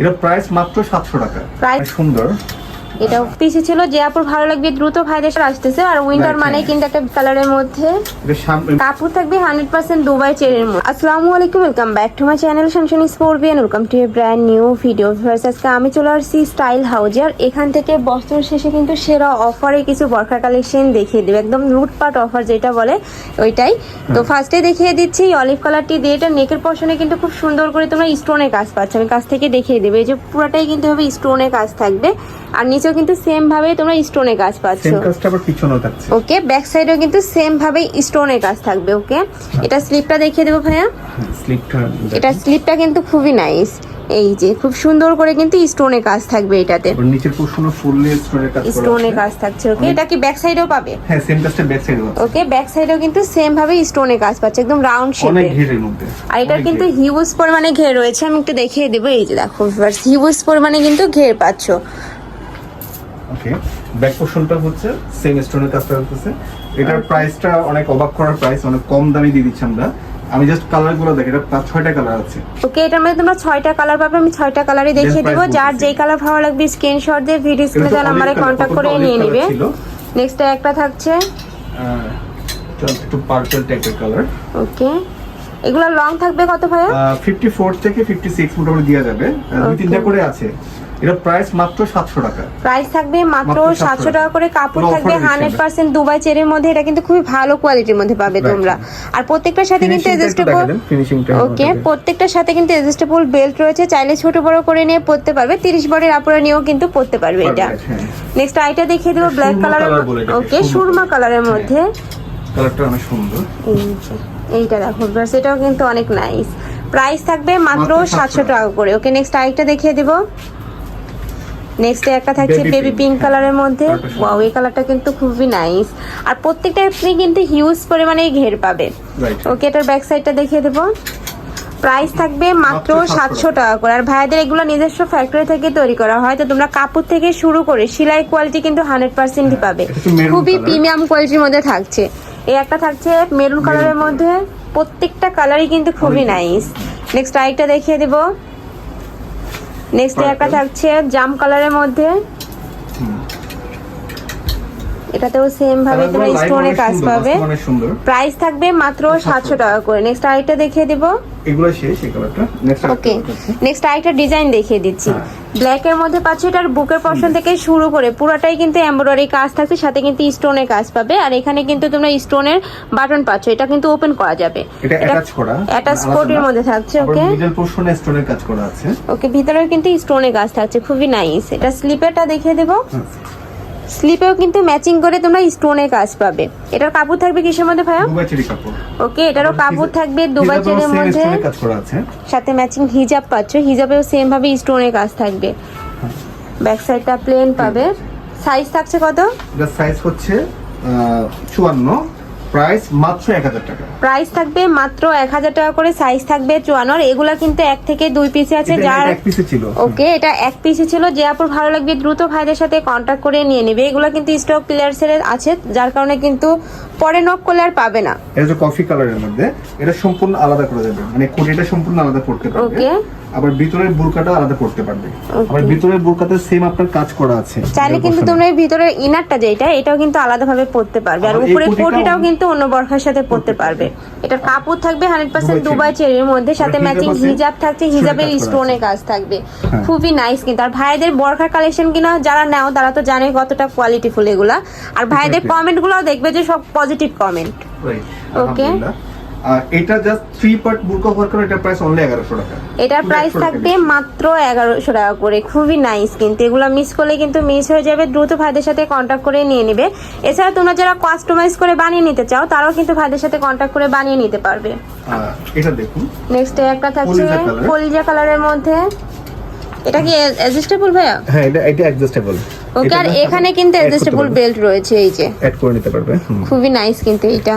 এটা প্রাইস মাত্র সাতশো টাকা। সুন্দর। এটা পিসে ছিল যে আপুর ভালো লাগবে দ্রুত ভাইদের সাথে আসতেছে। আর উইন্টার মানে হ্যাঁ। কিন্তু একটা কালারের মধ্যে কাপড় থাকবে হান্ড্রেড পার্সেন্ট দুবাই চেরির মধ্যে। আসসালামু আলাইকুম welcome back to my channel শামশানি স্পোর্বিয়ান welcome to a brand new video আজকে আমি চলে আসছি স্টাইল হাউজে আর এখান থেকে বস্ত্র শেষে কিন্তু সেরা অফারে কিছু বরখা কালেকশন দেখিয়ে দেবে। একদম লুটপাট অফার যেটা বলে ওইটাই। তো ফার্স্টে দেখিয়ে দিচ্ছি অলিভ কালারটি দিয়ে এটা নেকের পশনে কিন্তু খুব সুন্দর করে তোমরা স্টোনের কাজ পাচ্ছ। আমি কাছ থেকে দেখিয়ে দেবে। এই যে পুরোটাই কিন্তু হবে স্টোনের কাজ থাকবে। আর নিচেও কিন্তু সেম ভাবে তোমরা স্টোনের কাজ পাচ্ছ। সেম কাজটা আবার পিছনেও থাকছে। ওকে ব্যাক সাইডেও কিন্তু সেম ভাবে স্টোনের কাজ থাকবে ওকে এটা স্লিপটা দেখিয়ে দেবো ভাইয়া। স্লিপটা এটা স্লিপটা কিন্তু খুবই নাইস এই যে খুব সুন্দর করে কিন্তু স্টোনের কাজ থাকবে এটাতে। নিচের পোর্শনও ফুললি স্টোনের কাজ স্টোনের কাজ থাকছে ওকে এটা কি ব্যাক সাইডেও পাবে? হ্যাঁ সেম কাজটা ব্যাক সাইডে আছে। ওকে ব্যাক সাইডেও কিন্তু সেম ভাবে স্টোনের কাজ পাচ্ছে একদম রাউন্ড শেপে অনেক ঘেরের মধ্যে আর এটার কিন্তু হিউজ পরিমাণে ঘের রয়েছে আমি একটু দেখিয়ে দেবো এই যে দেখো হিউজ পরিমাণে কিন্তু ঘের পাচ্ছো। ওকে ব্যাক পোর্শনটা হচ্ছে সেম স্টোনের কাজটা হচ্ছে। এটার প্রাইসটা অনেক অবাক করার প্রাইস অনেক কম দামে দিয়ে দিচ্ছি আমরা। আমি জাস্ট কালারগুলো দেখি এটা পাঁচ ছয়টা কালার আছে। ওকে এটার মধ্যে তোমরা ছয়টা কালার পাবে আমি ছয়টা কালারই দেখিয়ে দেবো। যার যেই কালার ভালো লাগবে স্ক্রিনশট দিয়ে ভিডিও স্ক্রিনে olive color, কন্ট্যাক্ট করে নিয়ে নিবে। নেক্সট একটা থাকছে। একটু পার্পল টাইপের কালার ওকে এগুলো লং থাকবে কত ভাইয়া? ফিফটি ফোর থেকে ফিফটি সিক্স মোটামুটি দেওয়া যাবে। দুই তিনটা করে আছে। এটা প্রাইস মাত্র সাতশো টাকা। প্রাইস থাকবে মাত্র মাত্র 700 সাতশো টাকা। করে কাপড় থাকবে offer দিচ্ছি হান্ড্রেড আমরা। পার্সেন্ট দুবাই চেরির মধ্যে এটা কিন্তু খুবই ভালো কোয়ালিটির মধ্যে পাবে তোমরা। আর প্রত্যেকটার সাথে কিন্তু অ্যাডজাস্টেবল ওকে প্রত্যেকটার সাথে কিন্তু অ্যাডজাস্টেবল বেল্ট রয়েছে। চাইলে ছোট বড় করে নিয়ে পরতে পারবে তিরিশ বরের আপুরা নিয়েও কিন্তু পরতে পারবে এটা। হ্যাঁ। নেক্সট আইটা দেখিয়ে দেবো ব্ল্যাক কালারের ওকে সুরমা কালারের মধ্যে। কালারটা অনেক সুন্দর। এইটা দেখো ব্যাস এটাও কিন্তু অনেক নাইস প্রাইস থাকবে মাত্র মাত্র 700 সাতশো টাকা। করে। ওকে নেক্সট আরেকটা দেখিয়ে দেবো। নেক্সট একটা থাকছে বেবি পিঙ্ক কালারের মধ্যে। ওয়াও এই কালারটা কিন্তু খুবই নাইস আর প্রত্যেকটা আপনি কিন্তু হিউজ পরিমাণে ঘের পাবে। ওকে এটার ব্যাক সাইডটা দেখিয়ে দেবো। প্রাইস থাকবে মাত্র মাত্র 700 সাতশো টাকা করে। আর ভাইয়াদের এগুলো নিজস্ব ফ্যাক্টরি থেকে তৈরি করা হয়। তো তোমরা কাপড় থেকে শুরু করে সেলাই কোয়ালিটি কিন্তু হান্ড্রেড পার্সেন্টই পাবে। হচ্ছে maroon খুবই প্রিমিয়াম কোয়ালিটির মধ্যে থাকছে। এই একটা থাকছে মেরুন কালারের মধ্যে। প্রত্যেকটা কালারই কিন্তু খুবই নাইস নেক্সট আরেকটা দেখিয়ে দেবো। নেক্সট। একটা থাকছে জাম কালারের মধ্যে এটাতেও সেম ভাবে তোমরা স্টোনের কাজ পাবে। প্রাইস থাকবে মাত্র সাতশো টাকা করে। নেক্সট আরেকটা দেখিয়ে দেবো। এগুলো শেষ এই কালারটা নেক্সট ওকে নেক্সট আরেকটা ডিজাইন দেখিয়ে দিচ্ছি। ব্ল্যাক এর মধ্যে পাচ্ছি এটার বুকের পশন থেকে শুরু করে পুরোটাই কিন্তু এমব্রয়ডারি কাজ থাকছে সাথে কিন্তু স্টোনের কাজ পাবে। আর এখানে কিন্তু তোমরা স্টোনের বাটন পাচ্ছ এটা কিন্তু ওপেন করা যাবে। এটা অ্যাটাচ করা অ্যাটাচ কোটের মধ্যে থাকছে ওকে মিডল পোর্শনে স্টোনের কাজ করা আছে। ওকে ভিতরেও কিন্তু স্টোনের কাজ থাকছে খুবই নাইস এটা স্লিপেরটা দেখিয়ে দেবো। স্লিপেও কিন্তু ম্যাচিং করে তোমরা স্টোনের কাজ পাবে। এটার কাপড় থাকবে কিসের মধ্যে ভাইয়া? দুবাচেরি কাপড়। ওকে এটারও কাপড় থাকবে দুবাই হিজাবেও মধ্যে। সাথে ম্যাচিং হিজাব পাচ্ছ হিজাবেও সেম ভাবে স্টোনের কাজ থাকবে। ব্যাক সাইডটা প্লেন পাবে। সাইজ থাকছে কত? এটা সাইজ হচ্ছে চুয়ান্ন। প্রাইস মাত্র এক হাজার টাকা। প্রাইস থাকবে মাত্র এক হাজার টাকা করে সাইজ থাকবে চুয়ান্ন আর এগুলা কিন্তু এক থেকে দুই পিসে আছে যার এক পিসে ছিল। ওকে এটা এক পিসে ছিল। যে আপুর ভালো লাগবে দ্রুত ভাইদের সাথে কন্ট্যাক্ট করে নিয়ে নেবে। এগুলো কিন্তু স্টক ক্লিয়ার্সের আছে যার কারণে কিন্তু পরে নক করলে আর পাবে না। এটা হচ্ছে কফি কালারের মধ্যে। এটা সম্পূর্ণ আলাদা করা যাবে মানে কোটিটা সম্পূর্ণ আলাদা করতে পারবে। ওকে। আবার ভিতরের বুরকাটা আলাদা করতে পারবে। আবার ভিতরের বুরকাতে সেম আপনার কাজ করা আছে। চাইলে কিন্তু। তোমরা এই ভিতরের ইনারটা যেটা এটাও কিন্তু আলাদাভাবে পরতে পারবে। আর উপরের কোটিটাও- কোটিটাও কিন্তু অন্য বর্ষার সাথে পড়তে পারবে এটার কাপড় থাকবে হান্ড্রেড পার্সেন্ট দুবাই চেরির মধ্যে সাথে ম্যাচিং হিজাব থাকছে হিজাবের স্টোনের স্টোনে কাজ থাকবে হ্যাঁ। খুবই নাইস কিন্তু আর ভাইদের বর্ষার কালেকশন কিনা যারা নেও তারা তো জানে কতটা কোয়ালিটিফুল এগুলা আর ভাইদের. কমেন্টগুলো দেখবে যে সব পজিটিভ কমেন্ট. আলহামদুলিল্লাহ। আর এটা জাস্ট থ্রি পার্ট বুরকা হওয়ার কারণে এটা প্রাইস অনলি এগারোশো টাকা। এটার প্রাইস 100 থাকবে মাত্র এগারোশো টাকা করে। খুবই নাইস কিন্তু। এগুলো মিস করলে কিন্তু মিস হয়ে যাবে। দ্রুত ভাইদের সাথে কন্ট্যাক্ট করে নিয়ে নেবে। এছাড়া তোমরা যারা কাস্টমাইজ করে বানিয়ে নিতে চাও তারাও কিন্তু ভাইদের সাথে কন্ট্যাক্ট করে বানিয়ে নিতে পারবে। এটা দেখুন। নেক্সট একটা থাকছে কলিজা কালারের মধ্যে। এটা কি অ্যাডজাস্টেবল ভাইয়া? হ্যাঁ এটা এটা অ্যাডজাস্টেবল ওকে আর এখানে কিন্তু অ্যাডজাস্টেবল বেল্ট রয়েছে এই যে। অ্যাড করে নিতে পারবে খুবই নাইস কিন্তু এটা।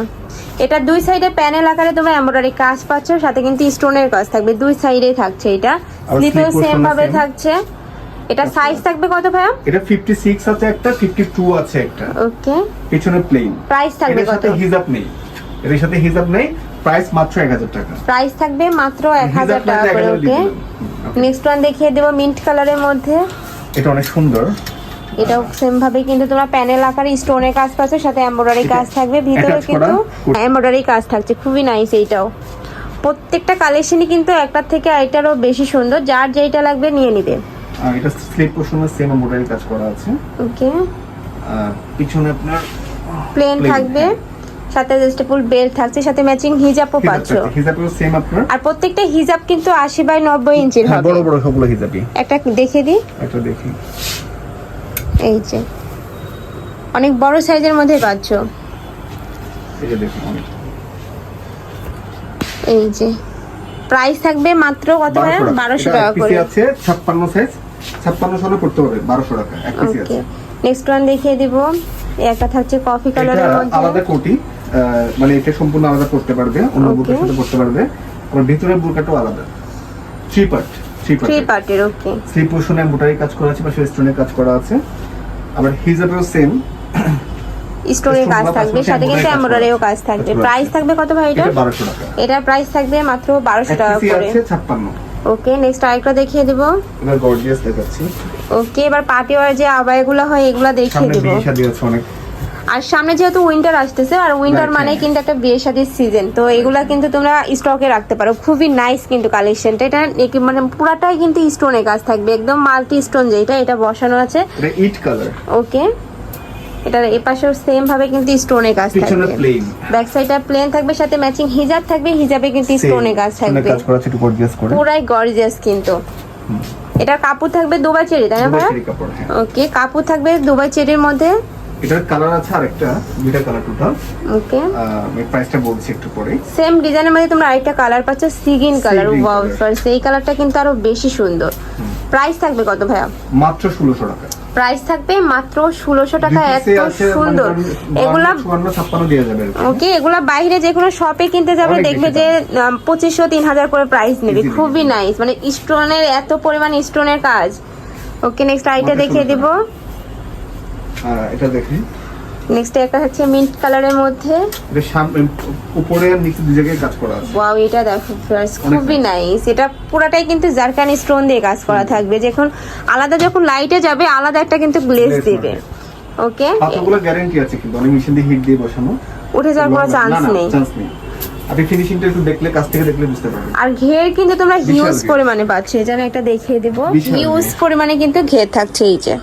এটা দুই সাইডে প্যানেল আকারে তোমরা এমব্রয়ডারি কাজ পাচ্ছ সাথে কিন্তু স্টোনের কাজ থাকবে। দুই সাইডে থাকছে এটা। স্লিপেও সেম ভাবে থাকছে। এটা সাইজ থাকবে কত ভাইয়া? এটা 56 আছে একটা 52 আছে একটা। ওকে। পিছনে প্লেন প্রাইস থাকবে কত? হিজাব নেই। এর সাথে হিজাব নেই। প্রাইস মাত্র এক হাজার টাকা। প্রাইস থাকবে মাত্র এক হাজার হিজাব টাকা করে 1000 ওকে। নেক্সট ওয়ান দেখিয়ে দেবো মিন্ট কালারের মধ্যে। এটা অনেক সুন্দর। এটাও সেম ভাবে কিন্তু তোমরা প্যানেল আকারে স্টোনের কাজ পাচ্ছ সাথে এমব্রয়ডারি কাজ থাকবে। ভিতরে কিন্তু। এমব্রয়ডারি কাজ থাকছে। খুবই নাইস এইটাও। প্রত্যেকটা কালেকশনই কিন্তু একটার থেকে আরেকটারও বেশি সুন্দর। যার যেইটা লাগবে নিয়ে নিবে। আর এটা স্লিপ পোর্শনে সেম এমব্রয়ডারি কাজ করা আছে। ওকে পিছনে আপনার প্লেন থাকবে। সাথে স্টেপল বেল্ট থাকছে সাথে ম্যাচিং হিজাবও পাচ্ছ। হিজাবও সেম আপনার? আর প্রত্যেকটা হিজাব কিন্তু আশি বাই নব্বই ইঞ্চির হ্যাঁ, হবে। বড় বড় সবগুলো হিজাবই একটা দেখে দিই। একটা দেখি। এই যে। অনেক বড় সাইজের মধ্যে পাচ্ছ। এই যে দেখুন এই যে। প্রাইস থাকবে মাত্র কত বারোশো এটা টাকা করে। আছে ছাপ্পান্ন সাইজ ছাপ্পান্ন সালে করতে হবে বারোশো টাকা এক পিসে আছে। নেক্সট ওয়ান দেখিয়ে দিব। একটা থাকছে কফি কালারের মধ্যে। আলাদা কোটি। মানে এটা সম্পূর্ণ আলাদা করতে পারবে অন্য. বুকের সাথে করতে পারবে আবার ভিতরের বুকাটাও আলাদা। Three part three part three part পার্টের ওকে পোর্শনে এমব্রয়ডারি কাজ করা আছে বা স্টোনের কাজ করা আছে। আবার হিজাবেও সেম স্টোনের কাজ থাকবে সাথে কিন্তু এমব্রয়ডারিও কাজ থাকবে। প্রাইস থাকবে কত ভাই এটা? এটা বারোশো টাকা। এটা প্রাইস থাকবে মাত্র বারোশো এক টাকা করে। আছে ছাপ্পান্ন। ওকে নেক্সট আরেকটা দেখিয়ে দিব। এবার গর্জিয়াস দেখাচ্ছি। ওকে এবার পার্টি ওয়ার যে আবাইগুলো হয় এগুলো দেখিয়ে সামনে দিব। বিয়ে শাদী আছে অনেক। আর সামনে যেহেতু উইন্টার আসতেছে আর উইন্টার মানে। কিন্তু একটা বিয়ে শাদীর সিজন তো এগুলা কিন্তু তোমরা স্টকে রাখতে পারো। খুবই নাইস কিন্তু কালেকশনটা এটা মানে পুরাটাই কিন্তু স্টোনের কাজ থাকবে। একদম মাল্টি স্টোন যেটা এটা বসানো আছে। ইট কালার ওকে। এটার এপাশেও সেম ভাবে কিন্তু স্টোনের কাজ থাকবে। ব্যাক সাইডটা প্লেন থাকবে সাথে ম্যাচিং হিজাব থাকবে হিজাবে কিন্তু স্টোনের কাজ থাকবে। কাজ করা একটু গর্জিয়াস করে। পুরাই গর্জিয়াস কিন্তু। এটার কাপড় থাকবে দুবাই চেরি তাই না হ্যাঁ। ওকে কাপড় থাকবে দুবাই চেরির মধ্যে। এটার কালার আছে আরেকটা দুইটা কালার টোটাল ওকে আমি প্রাইসটা বলছি একটু পরে সেম ডিজাইনের মধ্যে তোমরা আরেকটা কালার পাচ্ছ সিগিন কালার ওয়াও. ফার্স্ট এই কালারটা কিন্তু আরও বেশি সুন্দর। প্রাইস থাকবে কত ভাইয়া? মাত্র ষোলোশো টাকা। প্রাইস থাকবে মাত্র ষোলোশো টাকা এত আছে সুন্দর। এগুলা ওকে এগুলা বাইরে যে কোনো শপে কিনতে যাবে দেখবে যে পঁচিশশো তিন হাজার করে প্রাইস নেবে। খুবই নাইস মানে স্টোনের এত পরিমাণ স্টোনের কাজ। ওকে নেক্সট আইটা দেখিয়ে 16 দিব। এটা দেখি। নেক্সট একটা হচ্ছে মিন্ট কালারের মধ্যে। এটা উপরে আর নিচে দুই জায়গায় কাজ করা আছে। ওয়াও এটা দেখো ফার্স্ট খুবই নাইস এটা পুরাটাই কিন্তু জারকানি স্টোন দিয়ে কাজ করা থাকবে। যখন আলাদা যখন লাইটে যাবে আলাদা একটা কিন্তু গ্লেজ দিবে। ওকে পাতাগুলো গ্যারান্টি আছে কিন্তু অনেক মেশিন দিয়ে হিট দিয়ে বসানো। উঠে যাওয়ার কোনো চান্স নেই। চান্স নেই। আপনি ফিনিশিংটা একটু দেখলে কাছ থেকে দেখলে বুঝতে পারবেন। আর ঘের কিন্তু তোমরা হিউজ পরিমাণে পাচ্ছ। এই একটা দেখিয়ে দেব। হিউজ পরিমাণে কিন্তু ঘের থাকছে এই যে।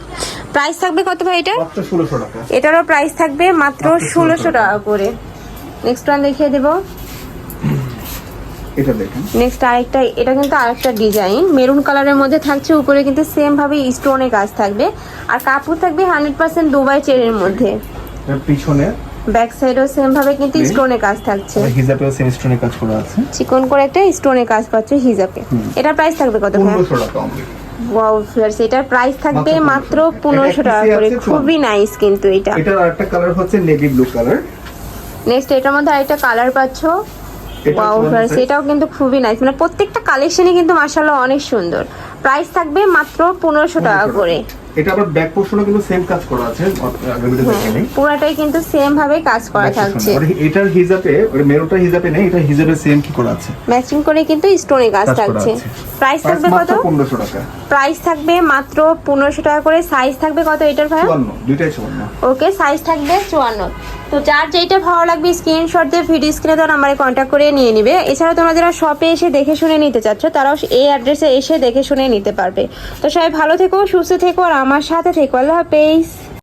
প্রাইস থাকবে কত ভাই এটা এটারও প্রাইস থাকবে মাত্র ষোলোশো 1600 টাকা। করে। নেক্সট ওয়ান দেখিয়ে দেবো। এটা দেখেন। নেক্সট আরেকটা এটা কিন্তু আরেকটা ডিজাইন মেরুন কালারের মধ্যে থাকছে উপরে কিন্তু সেম ভাবে স্টোনে কাজ থাকবে। আর কাপড় থাকবে হান্ড্রেড পার্সেন্ট দুবাই চেরের মধ্যে। পিছনে ব্যাক সাইডও সেম ভাবে কিন্তু Okay. স্টোনে কাজ থাকছে। হিজাবেও সেমি স্টোনে কাজ করা আছে। চিকন করে একটা স্টোনে কাজ পাচ্ছে হিজাবে এটা প্রাইস থাকবে কত ভাই? পনেরোশো টাকা অনলি ওয়াও ফিয়ার্স এটার প্রাইস থাকবে মাত্র পনেরোশো 1500 টাকা করে। খুবই নাইস কিন্তু এটা। এটার আরেকটা কালার হচ্ছে নেভি ব্লু কালার নেক্সট এটার মধ্যে আরেকটা কালার পাচ্ছ। ওয়াও ফিয়ার্স এটাও কিন্তু খুবই নাইস মানে প্রত্যেকটা কালেকশনই কিন্তু মাশাআল্লাহ অনেক সুন্দর। প্রাইস থাকবে মাত্র পনেরোশো টাকা। করে। এটা আবার ব্যাক পোর্শনে কিন্তু সেম কাজ করা আছে ভিডিও পুরাটাই কিন্তু সেম ভাবে কাজ করা থাকছে। এটার হিজাবে ওই মেরুটার হিজাবে নেই এটা হিজাবে সেম কি করা আছে? ম্যাচিং করে কিন্তু স্টোনে কাজ থাকছে। প্রাইস থাকবে কত? মাত্র পনেরোশো টাকা। প্রাইস থাকবে মাত্র পনেরোশো টাকা করে। সাইজ থাকবে কত এটার ভাই? চুয়ান্ন দুইটাই চুয়ান্ন। ওকে সাইজ থাকবে চুয়ান্ন। তো যার যেইটা ভালো লাগবে স্ক্রিনশট দিয়ে ভিডিও স্ক্রিনে তো নাম্বারে কন্ট্যাক্ট করে নিয়ে নিবে। এছাড়া তোমরা যারা শপে এসে দেখে শুনে নিতে চাচ্ছ তারাও এই অ্যাড্রেসে এসে দেখে শুনে নিতে পারবে। তো সবাই ভালো থেকো সুস্থ থেকো আর আমার সাথে থেকে আল্লাহ হাফেজ।